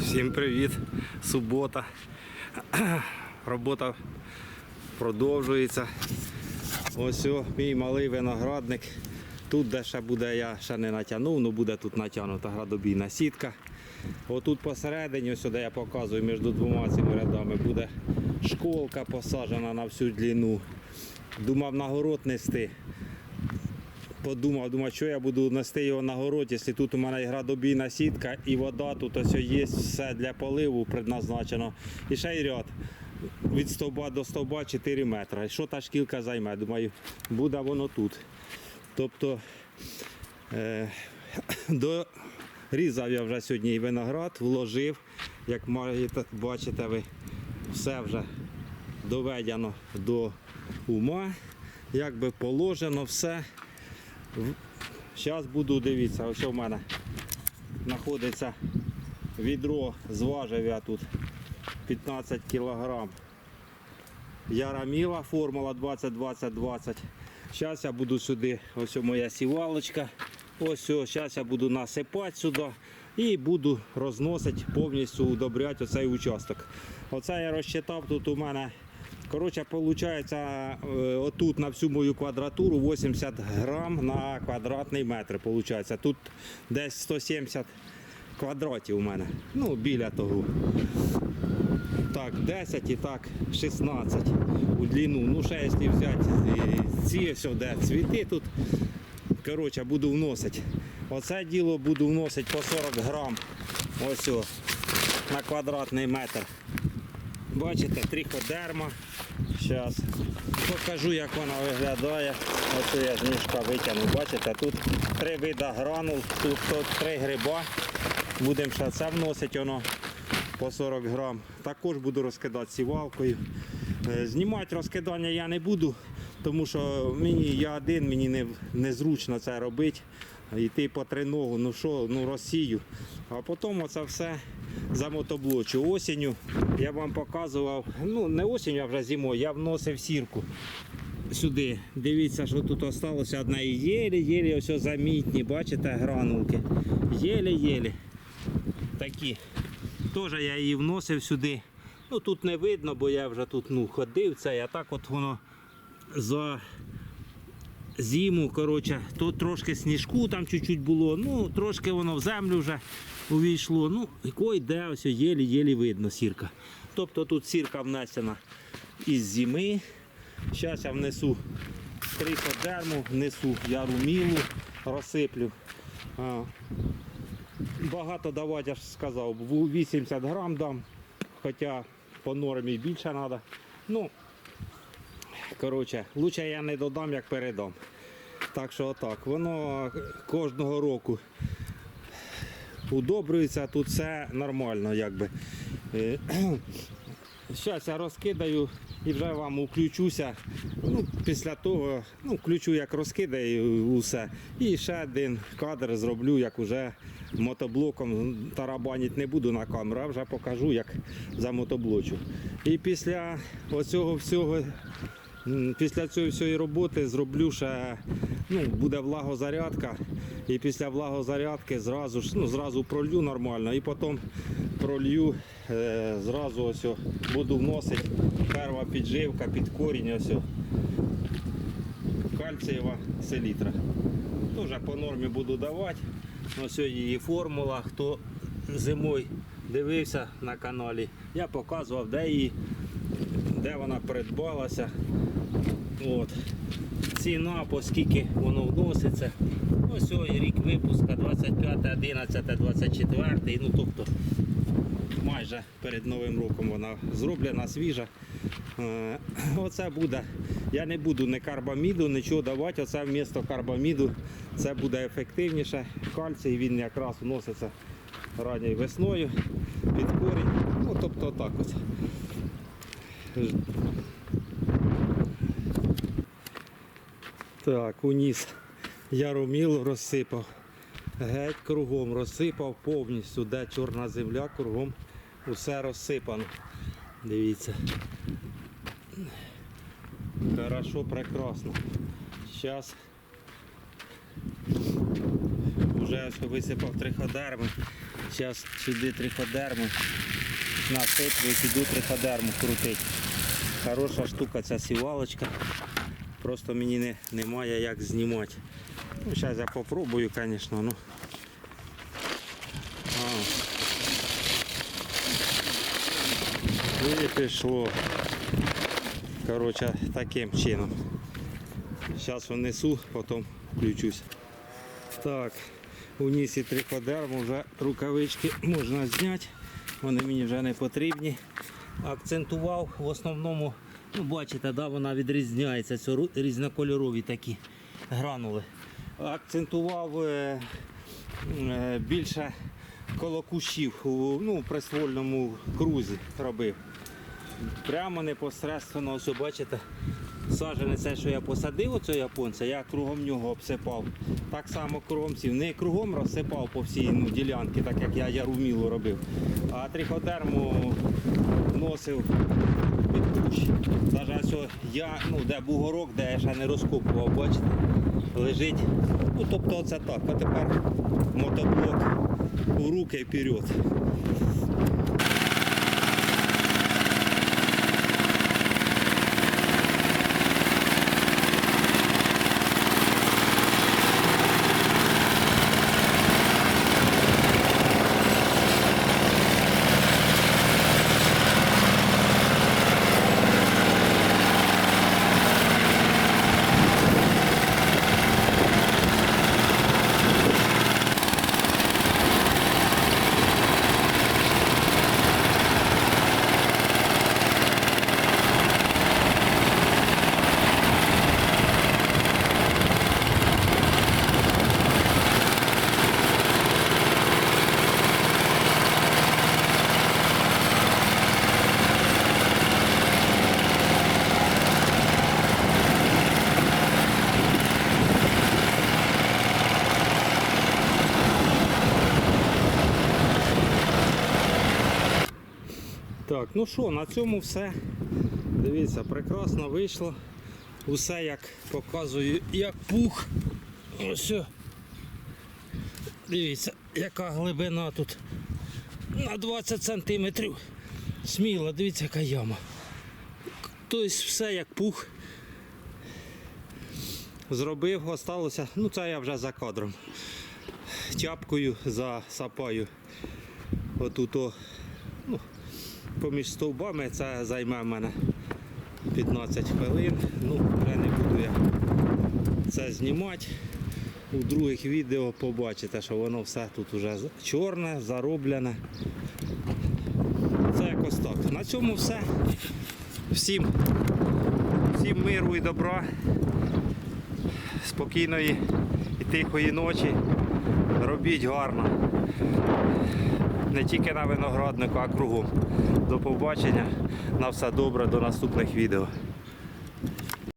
Всім привіт! Субота. Робота продовжується. Ось о, мій малий виноградник. Тут де ще буде, я ще не натягнув, але буде тут натягнута градобійна сітка. Отут посередині, ось де я показую між двома цими рядами, буде школка посаджена на всю длину. Думав на город нести подумав, думаю, що я буду нести його на город, якщо тут у мене градобійна сітка і вода, тут ось є все для поливу предназначено. І ще й ряд. Від стовба до стовба 4 метри. Що та шкілка займе? Думаю, буде воно тут. Тобто е, дорізав я вже сьогодні виноград, вложив, як маєте, бачите ви, все вже доведено до ума, якби положено все. Зараз буду дивитися, ось у мене знаходиться відро, зважив я тут 15 кг. Яраміла формула 20-20-20. Зараз я буду сюди, ось моя сівалочка. Ось, зараз я буду насипати сюди і буду розносити повністю удобряти оцей участок. Оце я розчитав тут у мене. Коротше, виходить, отут на всю мою квадратуру 80 грам на квадратний метр. Получається. Тут десь 170 квадратів у мене. Ну, біля того. Так, 10 і так 16 у длину. Ну, ще якщо взяти е, ці все, де цвіти тут. Коротше, буду вносити. Оце діло буду вносити по 40 грам. Ось о, на квадратний метр. Бачите, триходерма. Зараз покажу, як вона виглядає. Оце я з мішка витягну. Бачите, тут три вида гранул, тут, тут три гриба. Будемо ще це вносити воно по 40 грам. Також буду розкидати сівалкою. Е, Знімати розкидання я не буду, тому що мені я один, мені не, незручно це робити. Йти по триногу, ну що, ну розсію. А потім оце все замотоблочу. Осінню я вам показував, ну не осінню, а вже зимою, я вносив сірку сюди. Дивіться, що тут залишилося одна і єлі-єлі ось замітні, бачите, гранулки. Єлі-єлі. Такі. Теж я її вносив сюди. Ну тут не видно, бо я вже тут ну, ходив це, а так от воно за зиму, коротше, то трошки сніжку там чуть-чуть було, ну трошки воно в землю вже увійшло. Ну, якої йде, ось єлі-єлі видно сірка. Тобто тут сірка внесена із зими. Зараз я внесу трикодерму, внесу ярумілу, розсиплю. Багато давати, я ж сказав, 80 грам дам, хоча по нормі більше треба. Ну, коротше, лучше я не додам, як передам. Так що отак, воно кожного року удобрюється, тут все нормально, якби. Зараз я розкидаю і вже вам включуся. Ну, після того ну, включу, як розкидаю усе. І ще один кадр зроблю, як уже мотоблоком тарабанити не буду на камеру, а вже покажу, як за мотоблочу. І після оцього всього, після цієї всієї роботи зроблю ще ну, буде влагозарядка. І після влагозарядки зразу ж ну, зразу пролью нормально і потім пролью е, зразу ось буду вносити перша підживка під корінь ось кальцієва селітра. Теж по нормі буду давати. Ось її формула. Хто зимою дивився на каналі, я показував, де її, де вона придбалася. От. Ціна, по скільки воно вноситься. Ось ось рік випуска 25, 11, 24. Ну тобто майже перед Новим роком вона зроблена, свіжа. Е, Оце буде. Я не буду ні карбаміду, нічого давати. Оце вмісто карбаміду це буде ефективніше. Кальцій він якраз вноситься ранньою весною під корінь. Ну, тобто так ось. Так, уніс яроміл розсипав. Геть кругом розсипав повністю, де чорна земля, кругом усе розсипано. Дивіться. Хорошо, прекрасно. Зараз вже висипав триходерми. Зараз сюди триходерми насиплю і піду триходерму крутить. Хороша штука ця сівалочка. Просто мені не, немає як знімати. Ну, зараз я попробую, звісно. Ну. А. І пішло. Коротше, таким чином. Зараз внесу, потім включусь. Так, у нісі триходерм, вже рукавички можна зняти. Вони мені вже не потрібні. Акцентував в основному, ну бачите, да, вона відрізняється. Це різнокольорові такі гранули. Акцентував е, е, більше коло кущів, у, ну, присвольному крузі робив. Прямо непосередньо, ось бачите, саджане це, що я посадив оцього японця, я кругом нього обсипав. Так само кругом сів. Не кругом розсипав по всій ну, ділянці, так як я ярумілу робив. А триходерму носив під кущ. Навіть я, ну, де бугорок, де я ще не розкопував, бачите, лежить. Ну, тобто це так. А тепер мотоблок у руки вперед. Так, ну що, на цьому все. Дивіться, прекрасно вийшло. Усе як показую, як пух. Ось. Дивіться, яка глибина тут. На 20 сантиметрів. Сміло, дивіться, яка яма. Тобто все як пух. Зробив, осталося. Ну це я вже за кадром. Тяпкою засапаю. Отут ну, поміж стовбами це займе в мене 15 хвилин. Ну, вже не буду я це знімати. У других відео побачите, що воно все тут вже чорне, зароблене. Це якось так. На цьому все. Всім, всім миру і добра, спокійної і тихої ночі. Робіть гарно. Не тільки на винограднику, а кругом. До побачення. На все добре, до наступних відео.